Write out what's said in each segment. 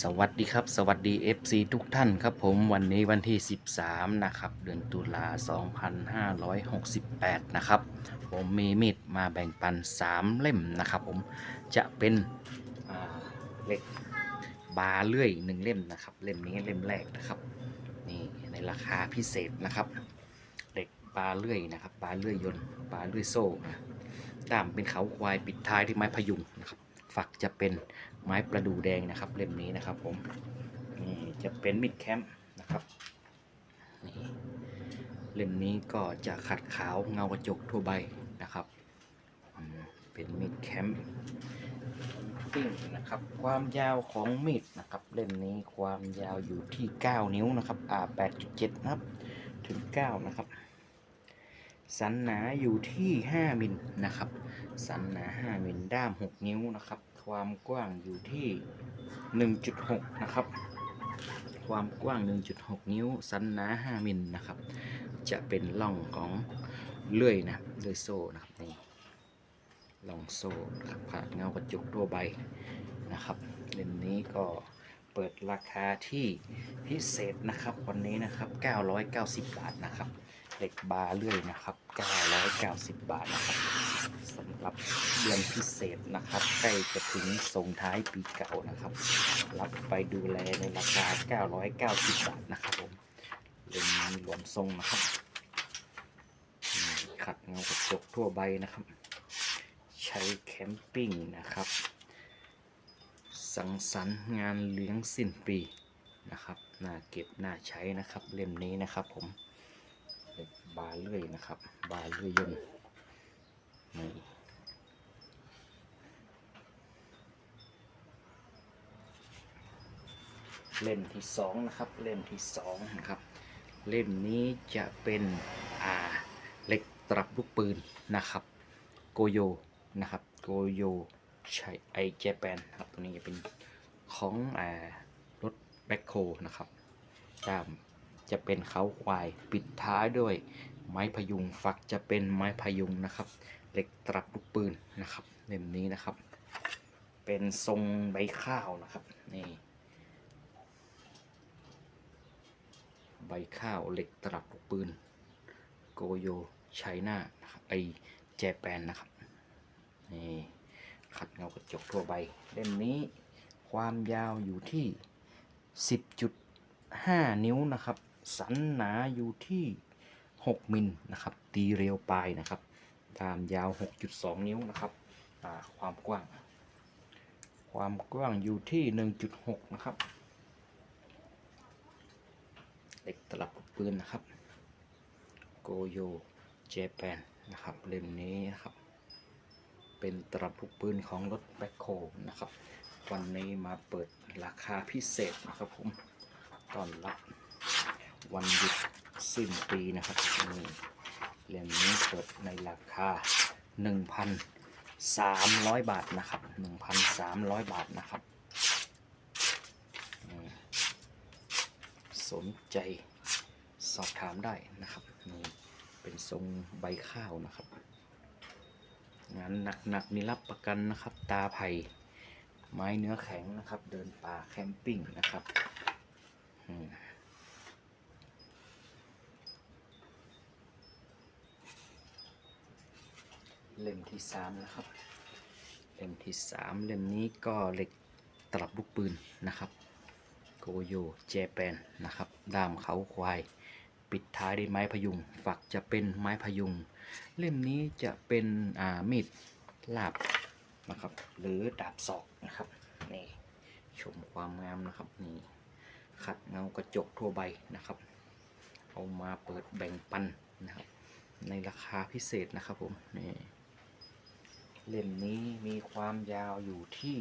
สวัสดีครับ สวัสดี FC ทุกท่านครับผมวันนี้วันที่ 13 นะครับ เดือนตุลา 2568 นะครับ ผมมีมีดมาแบ่งปัน 3 เล่มนะครับผมจะเป็นเหล็กบาเลื่อย 1 เล่มนะครับ เล่มนี้เล่มแรกนะครับ นี่ในราคาพิเศษนะครับเหล็กบาเลื่อยนะครับบาเลื่อยยนต์บาเลื่อยโซ่นะด้ามเป็นเขาควายปิดท้ายด้วยไม้พยุงนะครับ ฝักจะเป็นไม้ประดู่แดงนะครับเล่มนี้นะครับผมนี่จะเป็นมิดแคมป์นะครับนี่เล่มนี้ก็จะขัดขาวเงากระจกทั่วใบนะครับ เป็นมิดแคมป์ปิ้งนะครับ ความยาวของมีดนะครับเล่มนี้ความยาวอยู่ที่ 9 นิ้วนะครับอ่า8.7 นะครับ ถึง 9 นะครับ สันหนาอยู่ที่ 5 มิลนะครับ สันหนา 5 มิลด้าม 6 นิ้วนะครับ ความกว้างอยู่ที่ 1.6 นะครับ ความกว้าง 1.6 นิ้ว สันหนา 5 มิลนะครับ จะเป็นร่องของเลื่อยนะเลื่อยโซ่นะครับนี่ร่องโซ่นะครับผ่านเงากระจกทั่วใบนะครับเล่มนี้ก็เปิดราคาที่พิเศษนะครับ วันนี้นะครับ 990 บาทนะครับ เหล็กบาร์เลื่อยนะครับ 990 บาทนะครับสำหรับเดือนพิเศษนะครับใกล้จะถึงส่งท้ายปีเก่านะครับ รับไปดูแลในราคา 990 บาทนะครับผมเล่มนี้รวมทรงนะครับขัดเงากระจกทั่วใบนะครับ ใช้แคมปิ้งนะครับ สังสรรค์งานเลี้ยงสิ้นปีนะครับน่าเก็บน่าใช้นะครับเล่มนี้นะครับผม บาเลื่อยนะครับ บาเลื่อยยนนี่เล่มที่สองนะครับ เล่มที่สองนะครับ เล่มนี้จะเป็นอ่าเล็กตรับลูกปืนนะครับโกโยนะครับโกโยใช้ไอเจแปนครับตัวนี้จะเป็นของอ่ารถแบ็คโคนะครับด้าม จะเป็นเขาควาย ปิดท้ายด้วย ไม้พยุงฝักจะเป็นไม้พยุงนะครับ เหล็กตรับลูกปืนนะครับเล่มนี้นะครับ เป็นทรงใบข้าวนะครับนี่ใบข้าวเหล็กตรับลูกปืนโกโยไชน่านะครับไอเจแปนนะครับนี่ขัดเงากระจกทั่วใบเล่มนี้ความยาวอยู่ที่ 10.5 นิ้วนะครับ สันหนาอยู่ที่ 6 มิลนะครับตีเรียวปลายนะครับตามยาว 6.2 นิ้วนะครับความกว้าง ความกว้างอยู่ที่ 1.6 นะครับเหล็กตลับปืนนะครับโกโยเจแปนนะครับเล่มนี้นะครับเป็นตลับลูกปืนของรถแบ็คโคนะครับ วันนี้มาเปิดราคาพิเศษนะครับผมตอนรับ วันหยุดสิ้นปีนะครับนี่เล่มนี้เปิดในราคา 1,300 บาทนะครับ 1,300 บาทนะครับสนใจสอบถามได้นะครับนี่เป็นทรงใบข้าวนะครับ งานหนักๆนี่รับประกันนะครับ ตาไผ่ไม้เนื้อแข็งนะครับ เดินป่าแคมปิ้งนะครับ อืม เล่มที่สามนะครับ เล่มที่สามเล่มนี้ก็เหล็กตลับลูกปืนนะครับโกโยเจแปนนะครับด้ามเขาควาย ปิดท้ายด้วยไม้พยุง ฝักจะเป็นไม้พยุง เล่มนี้จะเป็นอ่ามีดลาบนะครับ หรือดาบศอกนะครับนี่ชมความงามนะครับนี่ขัดเงากระจกทั่วใบนะครับ เอามาเปิดแบ่งปันนะครับ ในราคาพิเศษนะครับผมนี่ เล่มนี้มีความยาวอยู่ที่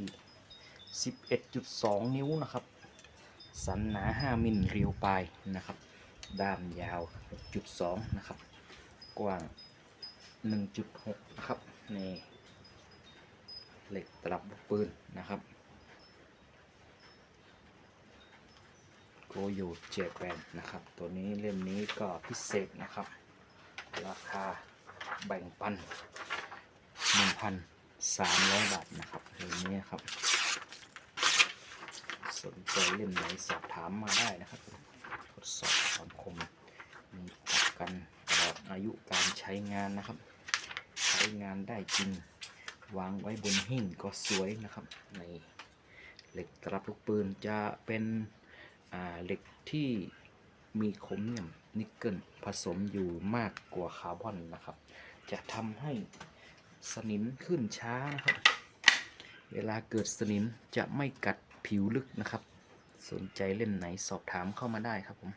11.2 นิ้วนะครับ สันหนา 5 มิลเรียวปลายนะครับ ด้ามยาว 6.2 นะครับ กว้าง 1.6 นะครับ นี่เหล็กตลับปืนนะครับโกโยเจแปนนะครับ ตัวนี้เล่มนี้ก็พิเศษนะครับ ราคาแบ่งปัน 1,300บาทนะครับเล่มนี้ครับ สนใจเล่มไหนสอบถามมาได้นะครับ ทดสอบความคมมีประกันตลอดอายุการใช้งานนะครับ ใช้งานได้จริง วางไว้บนหิ้งก็สวยนะครับ ในเหล็กตลับลูกปืนจะเป็นเหล็กที่มีโครเมียมนิกเกิลผสมอยู่มากกว่าคาร์บอนนะครับ จะทำให้ สนิมขึ้นช้านะครับ เวลาเกิดสนิมจะไม่กัดผิวลึกนะครับ สนใจเล่มไหนสอบถามเข้ามาได้ครับผม